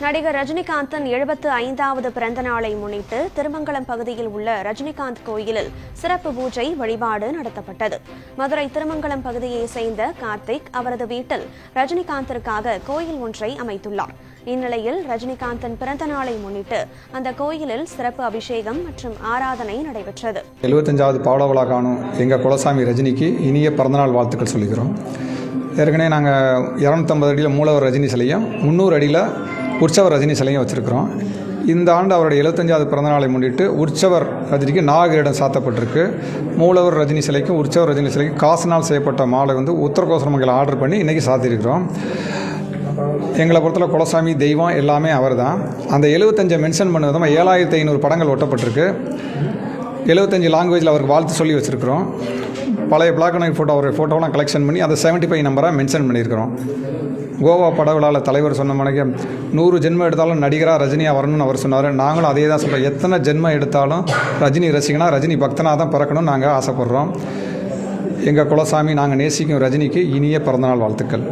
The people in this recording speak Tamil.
நடிகர் ரஜினிகாந்தின் எழுபத்து ஐந்தாவது பிறந்த நாளை முன்னிட்டு திருமங்கலம் பகுதியில் உள்ள ரஜினிகாந்த் கோயிலில் சிறப்பு பூஜை வழிபாடு நடத்தப்பட்டது. மதுரை திருமங்கலம் பகுதியை சேர்ந்த கார்த்திக் அவரது வீட்டில் ரஜினிகாந்திற்காக கோயில் ஒன்றை அமைத்துள்ளார். இந்நிலையில் ரஜினிகாந்தின் பிறந்த நாளை முன்னிட்டு அந்த கோயிலில் சிறப்பு அபிஷேகம் மற்றும் ஆராதனை நடைபெற்றது. எழுபத்தஞ்சாவது பாவல காணும் எங்கள் குலசாமி ரஜினிக்கு இனிய பிறந்தநாள் வாழ்த்துக்கள் சொல்லுகிறோம் ஏற்கனவே நாங்கள் இரநூத்தம்பது அடியில் மூலவர் ரஜினி சிலையும் முந்நூறு அடியில் உற்சவர் ரஜினி சிலையும் வச்சுருக்கிறோம். இந்த ஆண்டு அவருடைய எழுபத்தஞ்சாவது பிறந்தநாளை முன்னிட்டு உற்சவர் ரஜினிக்கு நாகரிடம் சாத்தப்பட்டிருக்கு. மூலவர் ரஜினி சிலைக்கும் உற்சவர் ரஜினி சிலைக்கும் காசுனால் செய்யப்பட்ட மாலை வந்து உத்தரகோசரமங்கல ஆர்டர் பண்ணி இன்றைக்கி சாத்தியிருக்கிறோம். எங்களை பொறுத்தல குலசாமி தெய்வம் எல்லாமே அவர் தான் அந்த எழுபத்தஞ்சை மென்ஷன் பண்ண விதமாக ஏழாயிரத்தி ஐநூறு படங்கள் ஒட்டப்பட்டிருக்கு. எழுபத்தஞ்சு லாங்குவேஜில் அவருக்கு வாழ்த்து சொல்லி வச்சுருக்கிறோம். பழைய பிளாக் அண்ட் ஒயிட் ஃபோட்டோ அவருடைய ஃபோட்டோலாம் கலெக்ஷன் பண்ணி அதை செவன்ட்டி ஃபைவ் நம்பராக மென்ஷன் பண்ணியிருக்கிறோம். கோவா படவிழாவில் தலைவர் சொன்ன மணிக்கு நூறு ஜென்மம் எடுத்தாலும் நடிகராக ரஜினியாக வரணும்னு அவர் சொன்னார். நாங்களும் அதே தான் சொல்கிறோம் எத்தனை ஜென்மம் எடுத்தாலும் ரஜினி ரசிகனா ரஜினி பக்தனாக தான் பிறக்கணும்னு நாங்கள் ஆசைப்பட்றோம். எங்கள் குலசாமி நாங்கள் நேசிக்கும் ரஜினிக்கு இனிய பிறந்தநாள் வாழ்த்துக்கள்.